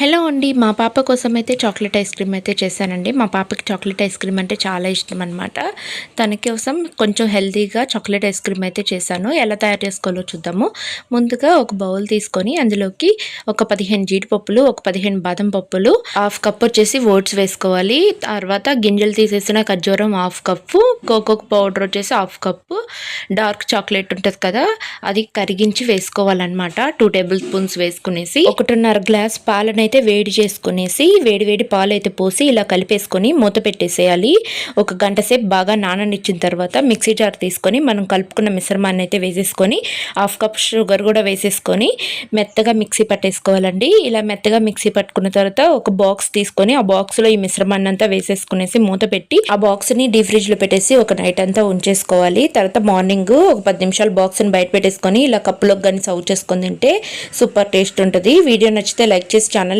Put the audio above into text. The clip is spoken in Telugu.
హలో అండి మా పాప కోసం అయితే చాక్లెట్ ఐస్ క్రీమ్ అయితే చేశానండి. మా పాపకి చాక్లెట్ ఐస్ క్రీమ్ అంటే చాలా ఇష్టం అనమాట తన కోసం కొంచెం హెల్తీగా చాక్లెట్ ఐస్ క్రీమ్ అయితే చేశాను. ఎలా తయారు చేసుకోవాలో చూద్దాము. ముందుగా ఒక బౌల్ తీసుకొని అందులోకి ఒక పదిహేను జీడిపప్పులు ఒక పదిహేను బాదం పప్పులు హాఫ్ కప్ వచ్చేసి ఓట్స్ వేసుకోవాలి. తర్వాత గింజలు తీసేసిన ఖర్జూరం హాఫ్ కప్పు కోకో పౌడర్ వచ్చేసి హాఫ్ కప్పు డార్క్ చాక్లెట్ ఉంటుంది కదా అది కరిగించి వేసుకోవాలన్నమాట. టూ టేబుల్ స్పూన్స్ వేసుకునేసి ఒకటిన్నర గ్లాస్ పాలన అయితే వేడి చేసుకునేసి వేడివేడి పాలు అయితే పోసి ఇలా కలిపేసుకొని మూత పెట్టేసేయాలి. ఒక గంట సేపు బాగా నాననిచ్చిన తర్వాత మిక్సీ జార్ తీసుకొని మనం కలుపుకున్న మిశ్రమాన్ని అయితే వేసేసుకొని హాఫ్ కప్ షుగర్ కూడా వేసేసుకొని మెత్తగా మిక్సీ పట్టేసుకోవాలండి. ఇలా మెత్తగా మిక్సీ పట్టుకున్న తర్వాత ఒక బాక్స్ తీసుకొని ఆ బాక్స్లో ఈ మిశ్రమాన్ని అంతా వేసేసుకునేసి మూత పెట్టి ఆ బాక్స్ని డీ ఫ్రిడ్జ్లో పెట్టేసి ఒక నైట్ అంతా ఉంచేసుకోవాలి. తర్వాత మార్నింగ్ ఒక పది నిమిషాలు బాక్స్ని బయట పెట్టేసుకొని ఇలా కప్పులోకి కానీ సర్వ్ చేసుకొని తింటే సూపర్ టేస్ట్ ఉంటుంది. వీడియో నచ్చితే లైక్ చేసి ఛానల్